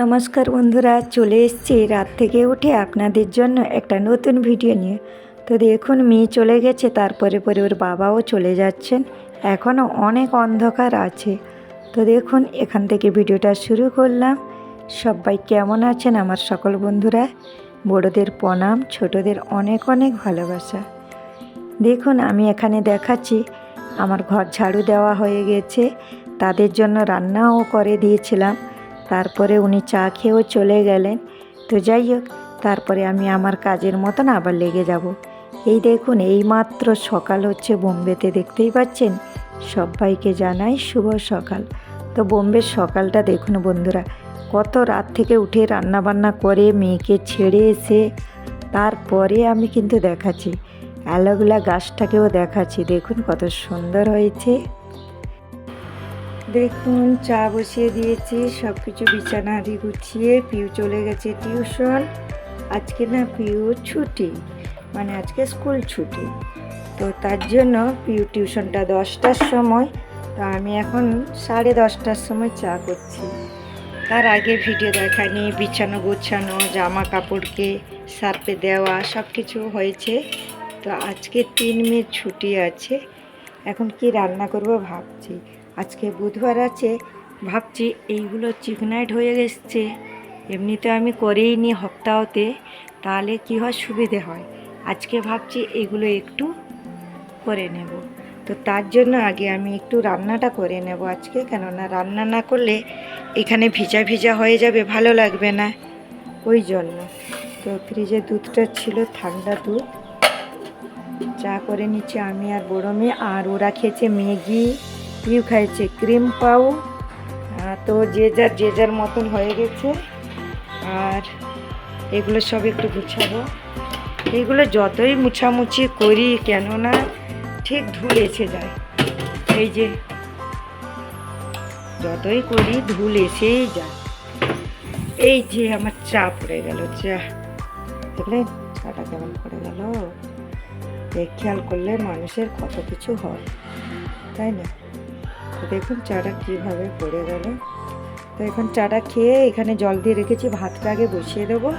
নমস্কার বন্ধুরা, চলে এসেছি রাত থেকে উঠে আপনাদের জন্য একটা নতুন ভিডিও নিয়ে। তো দেখুন, মেয়ে চলে গেছে, তারপরে পরে ওর বাবাও চলে যাচ্ছেন। এখনও অনেক অন্ধকার আছে। তো দেখুন, এখান থেকে ভিডিওটা শুরু করলাম। সবাই কেমন আছেন আমার সকল বন্ধুরা? বড়দের প্রণাম, ছোটদের অনেক অনেক ভালোবাসা। দেখুন, আমি এখানে দেখাচ্ছি, আমার ঘর ঝাড়ু দেওয়া হয়ে গেছে। তাদের জন্য রান্নাও করে দিয়েছিলাম। তারপরে উনি চা খেয়েও চলে গেলেন। তো যাই হোক, তারপরে আমি আমার কাজের মতন আবার লেগে যাব। এই দেখুন এই মাত্র সকাল হচ্ছে বোম্বেতে, দেখতেই পাচ্ছেন? সবাইকে জানাই শুভ সকাল। তো বোম্বের সকালটা দেখুন বন্ধুরা, কত রাত থেকে উঠে রান্না বান্না করে, মেয়েকে ছেড়ে এসে তারপরে আমি কিন্তু দেখাচ্ছি। অ্যালোগুলা গাছটাকেও দেখাচ্ছি, দেখুন কত সুন্দর হয়েছে। দেখুন চা বসিয়ে দিয়েছি সব কিছু বিছানা গুছিয়ে, পিউ চলে গেছে টিউশন। আজকে না পিউ ছুটি মানে আজকে স্কুল ছুটি। তো তার জন্য পিউ টিউশনটা দশটার সময়, তো আমি এখন সাড়ে দশটার সময় চা করছি। তার আগে ভিডিও দেখানি, বিছানো গোছানো জামা কাপড়কে সার্পে দেওয়া সব কিছু হয়েছে। তো আজকে তিন মেয়ের ছুটি আছে, এখন কি রান্না করব ভাবছি। আজকে বুধবার আছে, ভাবছি এইগুলো চিকনাইট হয়ে গেছে। এমনিতে আমি করেই নি সপ্তাহতে তাহলে কি হয় সুবিধে হয়? আজকে ভাবছি এগুলো একটু করে নেব। তো তার জন্য আগে আমি একটু রান্নাটা করে নেব আজকে, কেননা রান্না না করলে এখানে ভিজা ভিজা হয়ে যাবে, ভালো লাগবে না। ওই জন্য। তো ফ্রিজে দুধটা ছিল, ঠান্ডা দুধ। চা করে নিচ্ছে আমি আর বড়ো মেয়ে, আর ওরা খেয়েছে ম্যাগি। পিউ খাইছে ক্রিম আহ, তো যে যার যে যার মতন হয়ে গেছে। আর এগুলো সব একটু গুছাবো। এগুলো যতই মুছামুছি করি কেননা ঠিক ধুল এসে যায়। এই যে যতই করি ধুল এসেই যায়। এই যে আমার চা পড়ে গেল চা দেখলেন? চাটা কেমন পড়ে গেল? খেয়াল করলে মানুষের কত কিছু হয় তাই না? তো দেখুন চাটা কীভাবে পড়ে গেল। তো এখন চাটা খেয়ে এখানে জল দিয়ে রেখেছি, ভাতটা আগে বসিয়ে দেবো।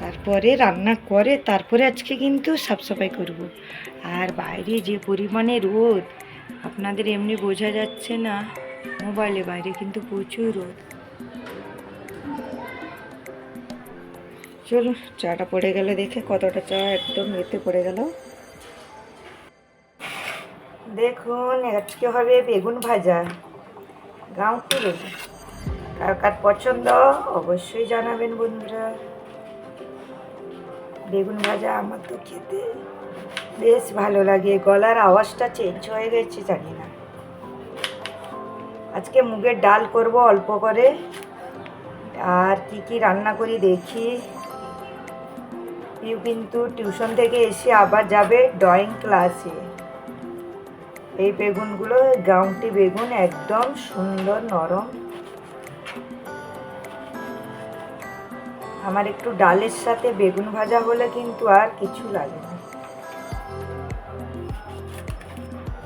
তারপরে রান্না করে, তারপরে আজকে কিন্তু সাফসাফাই করব। আর বাইরে যে পরিমাণে রোদ, আপনাদের এমনি বোঝা যাচ্ছে না, মোবাইলে বাইরে কিন্তু প্রচুর রোদ। চলো চাটা পড়ে গেল দেখে, কতটা চা একদম এতে পড়ে গেল। দেখুন, আজকে হবে বেগুন ভাজা। গাঁটি বেগুন কার কার পছন্দ? অবশ্যই জানাবেন বন্ধুরা। বেগুন ভাজা আমার তো খেতে বেশ ভালো লাগে। গলার আওয়াজটা চেঞ্জ হয়ে গেছে, জানি না। আজকে মুগের ডাল করব অল্প করে। আর কি কি রান্না করি দেখি। পিউ কিন্তু টিউশন থেকে এসে আবার যাবে ড্রয়িং ক্লাসে এই বেগুনগুলো গাউন্টি বেগুন একদম সুন্দর নরম। আমার একটু ডালের সাথে বেগুন ভাজা হলে কিন্তু আর কিছু লাগে না।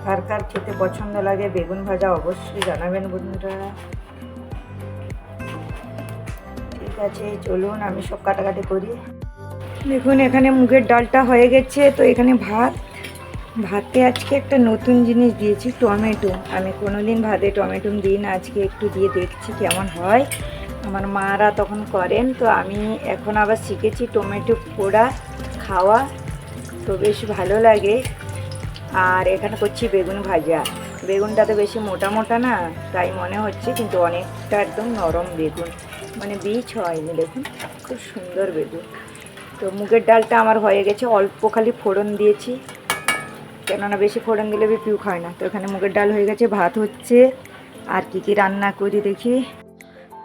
কার কার খেতে পছন্দ লাগে বেগুন ভাজা অবশ্যই জানাবেন বন্ধুরা। ঠিক আছে, চলুন আমি সব কাটাকাটি করি। দেখুন, এখানে মুগের ডালটা হয়ে গেছে, তো এখানে ভাত। ভাতে আজকে একটা নতুন জিনিস দিয়েছি, টমেটো। আমি কোনোদিন ভাতে টমেটো দিই না, আজকে একটু দিয়ে দেখছি কেমন হয়। আমার মারা তখন করেন, তো আমি এখন আবার শিখেছি টমেটো পোড়া খাওয়া, তো বেশ ভালো লাগে। আর এখানে করছি বেগুন ভাজা। বেগুনটা তো বেশি মোটা মোটা না, তাই মনে হচ্ছে কিন্তু অনেকটা একদম নরম বেগুন। মানে বীজ হয়নি, দেখুন, খুব সুন্দর বেগুন। তো মুগের ডালটা আমার হয়ে গেছে, অল্প খালি ফোড়ন দিয়েছি। কেননা বেশি ফোড়ন দিলে পিউ খায় না। তো এখানে মুগের ডাল হয়ে গেছে, ভাত হচ্ছে। আর কি কি রান্না করি দেখি।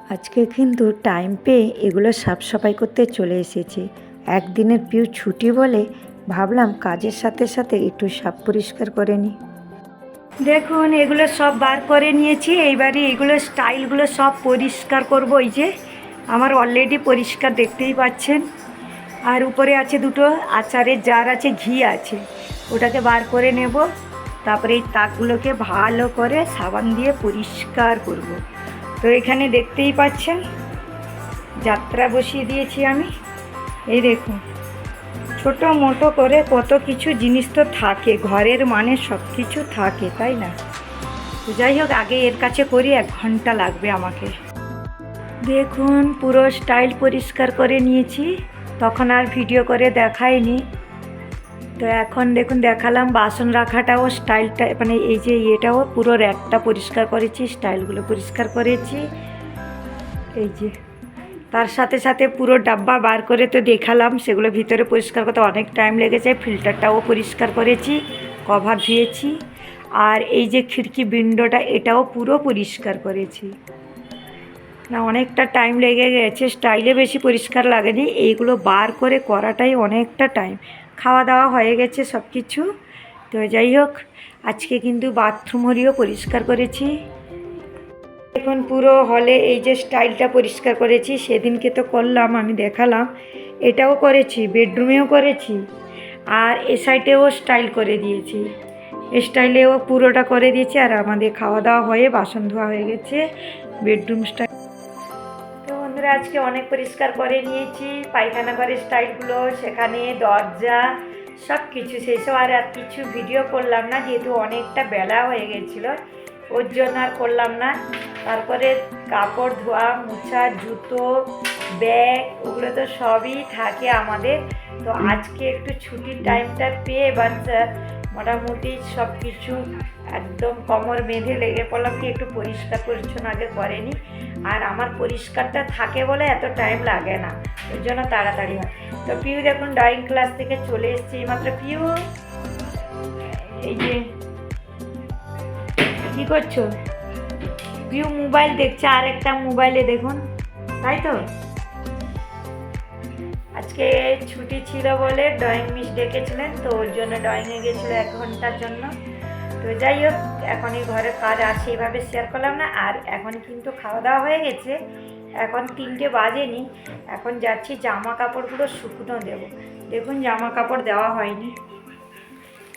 আজকে কিন্তু টাইম পেয়ে এগুলো সাফ সাফাই করতে চলে এসেছি। একদিনের পিউ ছুটি বলে ভাবলাম কাজের সাথে সাথে একটু সাপ পরিষ্কার করে নিই। দেখুন, এগুলো সব বার করে নিয়েছি। এইবারে এগুলো স্টাইলগুলো সব পরিষ্কার করব। এই যে, আমার অলরেডি পরিষ্কার দেখতেই পাচ্ছেন। আর উপরে আছে দুটো আচারের জার আছে, ঘি আছে। ওটাকে বার করে নেব। তারপরে এই তাকগুলোকে ভালো করে সাবান দিয়ে পরিষ্কার করব। তো এখানে দেখতেই পাচ্ছেন, যাত্রা বসিয়ে দিয়েছি আমি। এই দেখুন, ছোট মোটো করে কত কিছু জিনিস তো থাকে, ঘরের মানে সব কিছু থাকে, তাই না? তো যাই হোক, আগে এর কাছে করি, এক ঘণ্টা লাগবে আমাকে। দেখুন, পুরো স্টাইল পরিষ্কার করে নিয়েছি। তখন আর ভিডিও করে দেখাইনি। তো এখন দেখুন, দেখালাম বাসন রাখাটাও স্টাইলটা মানে এই যে ইয়েটাও পুরো র্যাকটা পরিষ্কার করেছি স্টাইলগুলো পরিষ্কার করেছি। এই যে, তার সাথে সাথে পুরো ডাব্বা বার করে তো দেখালাম, সেগুলো ভিতরে পরিষ্কার করতে অনেক টাইম লেগেছে ফিল্টারটাও পরিষ্কার করেছি কভার ধুয়েছি আর এই যে খিড়কি বিন্ডোটা, এটাও পুরো পরিষ্কার করেছি। না, অনেকটা টাইম লেগে গেছে স্টাইলে বেশি পরিষ্কার লাগেনি, এইগুলো বার করে করাটাই অনেকটা টাইম খাওয়া দাওয়া হয়ে গেছে সব কিছু তো যাই হোক, আজকে কিন্তু বাথরুমরিও পরিষ্কার করেছি। এখন পুরো হলে এই যে স্টাইলটা পরিষ্কার করেছি, সেদিনকে তো করলাম, আমি দেখালাম। এটাও করেছি, বেডরুমেও করেছি। আর এ সাইডেও স্টাইল করে দিয়েছি। এ স্টাইলেও পুরোটা করে দিয়েছি, আর আমাদের খাওয়া দাওয়া হয়ে বাসন ধোয়া হয়ে গেছে। বেডরুম স্টাইল আজকে অনেক পরিষ্কার করে নিয়েছি, পায়খানা ঘরের স্টাইলগুলো, সেখানে দরজা সব কিছু সেসব আর আর কিছু ভিডিও করলাম না, যেহেতু অনেকটা বেলা হয়ে গেছিল, ওর জন্য আর করলাম না। তারপরে কাপড় ধোয়া, মোছা, জুতো, ব্যাগ, ওগুলো তো সবই থাকে আমাদের। তো আজকে একটু ছুটির টাইমটা পেয়ে বাচ্চা মোটামুটি সব কিছু একদম কমর বেঁধে লেগে পড়লাম কি একটু পরিষ্কার পরিচ্ছন্ন আগে করেনি। আর আমার পরিষ্কারটা থাকে বলে এত টাইম লাগে না, ওই জন্য তাড়াতাড়ি হয়। তো পিউ দেখুন ড্রয়িং ক্লাস থেকে চলে এসেছি মাত্র পিউ। এই যে, কি করছ? পিউ মোবাইল দেখছে, আর একটা মোবাইলে দেখুন, তাই তো? আজকে ছুটি ছিল বলে ড্রয়িং মিস ডেকেছিলেন, তো ওর জন্য ড্রয়িংয়ে গেছিল এক ঘণ্টার জন্য। তো যাই হোক এখন এই ঘরের কাজ আছে এইভাবে শেয়ার করলাম না। আর এখন কিন্তু খাওয়া দাওয়া হয়ে গেছে। এখন তিনটে বাজেনি। এখন যাচ্ছি জামা কাপড়গুলো শুকনো দেবো। দেখুন জামা কাপড় দেওয়া হয়নি।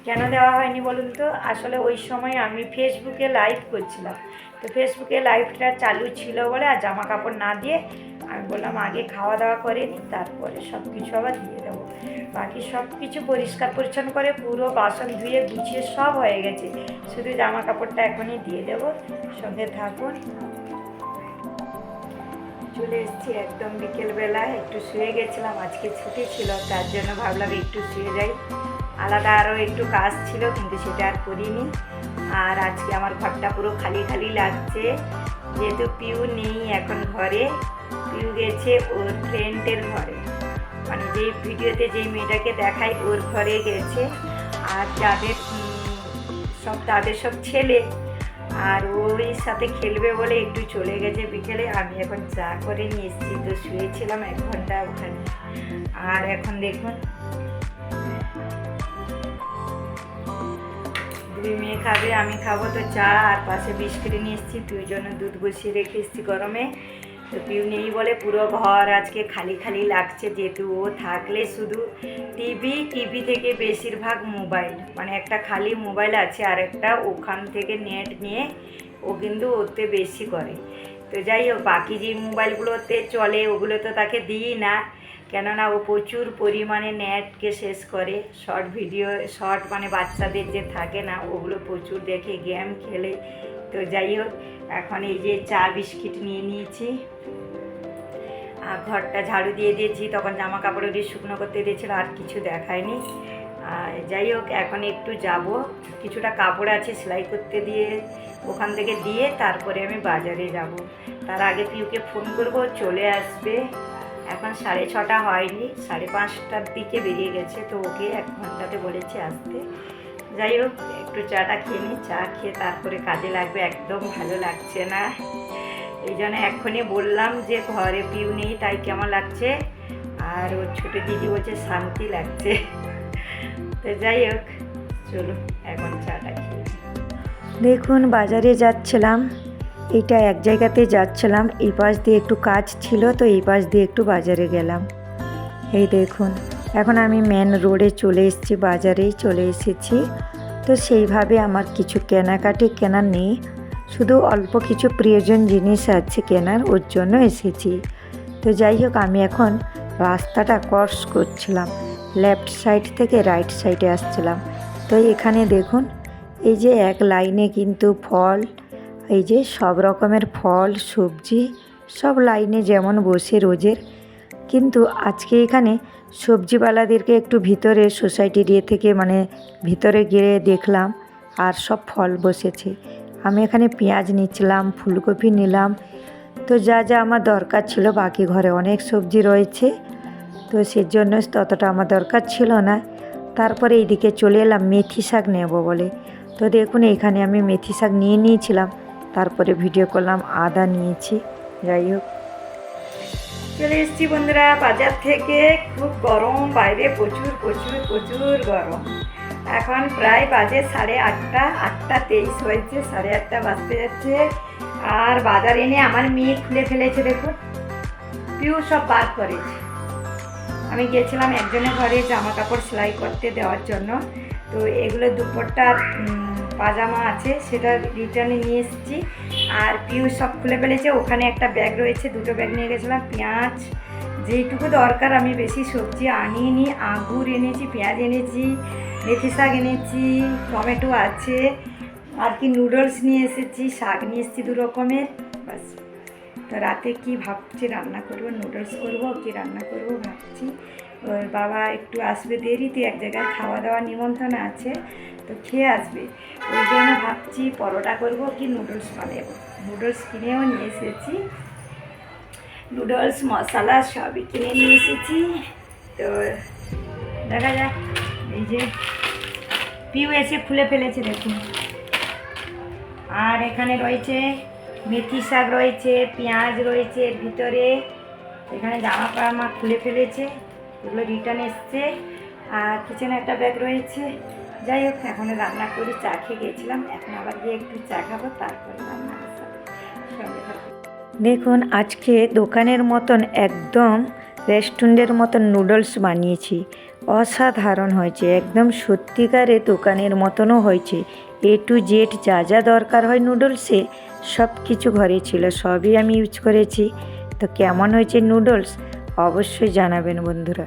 কেন দেওয়া হয়নি বলুন তো? আসলে ওই সময় আমি ফেসবুকে লাইভ করছিলাম। তো ফেসবুকে লাইভটা চালু ছিল বলে আর জামা কাপড় না দিয়ে আমি বললাম, আগে খাওয়া দাওয়া করে নিই তারপরে সব কিছু আবার দিয়ে দেবো। বাকি সব কিছু পরিষ্কার পরিচ্ছন্ন করে পুরো বাসন ধুয়ে গুছিয়ে সব হয়ে গেছে। শুধু জামা কাপড়টা এখনই দিয়ে দেবো, সঙ্গে থাকুন। চলে এসেছি একদম বিকেলবেলা, একটু শুয়ে গেছিলাম, আজকে ছুটি ছিল, তার জন্য ভাবলাম একটু শুয়ে যাই। আলাদা আরও একটু কাজ ছিল, কিন্তু সেটা আর করিনি। আর আজকে আমার ঘরটা পুরো খালি খালি লাগছে, যেহেতু পিউ নেই এখন ঘরে গেছে ওর ফ্রেন্ডের ঘরে। মানে যেই ভিডিওতে যেই মেয়েটাকে দেখাই ওর ঘরে গেছে। আর যাদের সব তাদের সব ছেলে। আর ওই সাথে খেলবে বলে একটু চলে গেছে বিকেলে। আমি এখন চা করে নিয়ে এসেছি। তো শুয়েছিলাম এক ঘণ্টা ওখানে। আর এখন দেখুন। দুই মেয়ে খাবে, আমি খাব। তো চা আর পাশে বিস্কিট নিয়ে এসেছি। দুই জন্য দুধ বসিয়ে রেখে এসেছি গরমে। তো পিউ নেই বলে পুরো ঘর আজকে খালি খালি লাগছে, যেহেতু ও থাকলে শুধু টিভি টিভি থেকে বেশিরভাগ মোবাইল। মানে একটা খালি মোবাইল আছে আর একটা ওখান থেকে নেট নিয়ে ও কিন্তু ওতে বেশি করে। তো যাই হোক, বাকি যে মোবাইলগুলোতে চলে, ওগুলো তো তাকে দিই না। কেননা ও প্রচুর পরিমাণে নেটকে শেষ করে। শর্ট ভিডিও, শর্ট মানে বাচ্চাদের যে থাকে না, ওগুলো প্রচুর দেখে গেম খেলে। তো যাই হোক এখন এই যে চা বিস্কিট নিয়ে নিয়েছি। আর ঘরটা ঝাড়ু দিয়ে দিয়েছি, তখন জামা কাপড় দিয়ে শুকনো করতে দিয়েছিল, আর কিছু দেখায়নি। যাই হোক, এখন একটু যাব। কিছুটা কাপড় আছে সেলাই করতে দিয়ে ওখান থেকে দিয়ে তারপরে আমি বাজারে যাব। তার আগে পিউকে ফোন করব, চলে আসবে। এখন সাড়ে ছটা হয়নি, সাড়ে পাঁচটার দিকে বেরিয়ে গেছে, তো ওকে এক ঘন্টাতে বলেছি আসতে। যাই হোক একটু চাটা খেয়ে নিই, চা খেয়ে তারপরে কাজে লাগবে, একদম ভালো লাগছে না। এই জন্য এক্ষুনি বললাম যে ঘরে পিউ নেই, তাই কেমন লাগছে? আর ওর ছোটো দিদি বলছে শান্তি লাগছে। তো যাই হোক, চলো এখন চাটা খেয়ে দেখুন, বাজারে যাচ্ছিলাম। এটা এক জায়গাতে যাচ্ছিলাম। এই পাশ দিয়ে একটু কাজ ছিল, তো এই পাশ দিয়ে একটু বাজারে গেলাম। এই দেখুন, এখন আমি মেন রোডে চলে এসেছি, বাজারেই চলে এসেছি। তো সেইভাবে আমার কিছু কেনাকাটি কেনার নেই। শুধু অল্প কিছু প্রিয়জন জিনিস আছে কেনার, ওর জন্য এসেছি। তো যাই হোক, আমি এখন রাস্তাটা ক্রস করছিলাম। লেফট সাইড থেকে রাইট সাইডে আসছিলাম। তো এখানে দেখুন, এই যে এক লাইনে কিন্তু ফল, এই যে সব রকমের ফল, সবজি, সব লাইনে যেমন বসে রোজের কিন্তু আজকে এখানে সবজিওয়ালাদেরকে একটু ভিতরে সোসাইটির ইয়ে থেকে মানে ভিতরে গিয়ে দেখলাম আর সব ফল বসেছে। আমি এখানে পেঁয়াজ নিচ্ছিলাম, ফুলকপি নিলাম। তো যা যা আমার দরকার ছিল বাকি ঘরে অনেক সবজি রয়েছে। তো সেজন্য ততটা আমার দরকার ছিল না। তারপরে এইদিকে চলে এলাম, মেথি শাক নেব বলে। তো দেখুন, এখানে আমি মেথি শাক নিয়ে নিয়েছিলাম। তারপরে ভিডিও করলাম, আদা নিয়েছি। যাই হোক। চলে এসেছি বন্ধুরা, বাজার থেকে খুব গরম, বাইরে প্রচুর প্রচুর প্রচুর গরম। এখন প্রায় বাজে সাড়ে আটটা আটটা তেইশ হয়েছে, সাড়ে আটটা বাজতে যাচ্ছে। আর বাজার এনে আমার মেয়ে খুলে ফেলেছে দেখুন পিউ সব বার করেছে আমি গেছিলাম একজনের ঘরে জামা কাপড় সেলাই করতে দেওয়ার জন্য। তো এগুলো দুপুরটার পাজামা আছে, সেটা রিটার্নে নিয়ে এসেছি। আর পিউ সব খুলে ফেলেছে। ওখানে একটা ব্যাগ রয়েছে, দুটো ব্যাগ নিয়ে গেছিলাম, পেঁয়াজ। যেইটুকু দরকার আমি বেশি সবজি আনিনি আঙুর এনেছি, পেঁয়াজ এনেছি, মেথি শাক এনেছি, টমেটো আছে, আর কি নুডলস নিয়ে এসেছি, শাক নিয়ে এসেছি দু রকমের। বাস। তো রাতে কি ভাবছি রান্না করব, নুডলস করব, কি রান্না করব ভাবছি। ওর বাবা একটু আসবে দেরিতে, এক জায়গায় খাওয়া দাওয়া নিমন্ত্রণ আছে। তো খেয়ে আসবে। ওই জন্য ভাবছি পরোটা করব কি নুডলস বানাবো। নুডলস কিনেও নিয়ে এসেছি। নুডলস মশলা সবই কিনে নিয়ে এসেছি। তো দেখা যাক, এই যে পিউ এসে খুলে ফেলেছে দেখুন। আর এখানে রয়েছে মেথি শাক রয়েছে, পেঁয়াজ রয়েছে ভিতরে। এখানে জামা পামা খুলে ফেলেছে, এগুলো রিটার্ন এসছে। আর কিচেনে একটা ব্যাগ রয়েছে। যাই হোক, এখন রান্না করি চা খেয়ে গেছিলাম। এখন আবার গিয়ে একটু চা খাব, তারপরে রান্না। দেখুন, আজকে দোকানের মতন একদম রেস্টুরেন্টের মতন নুডলস বানিয়েছি। অসাধারণ হয়েছে, একদম সত্যিকারে দোকানের মতনও হয়েছে। এ টু জেড যা যা দরকার হয় নুডলসে সব কিছু ঘরে ছিল, সবই আমি ইউজ করেছি। তো কেমন হয়েছে নুডলস? অবশ্যই জানাবেন বন্ধুরা।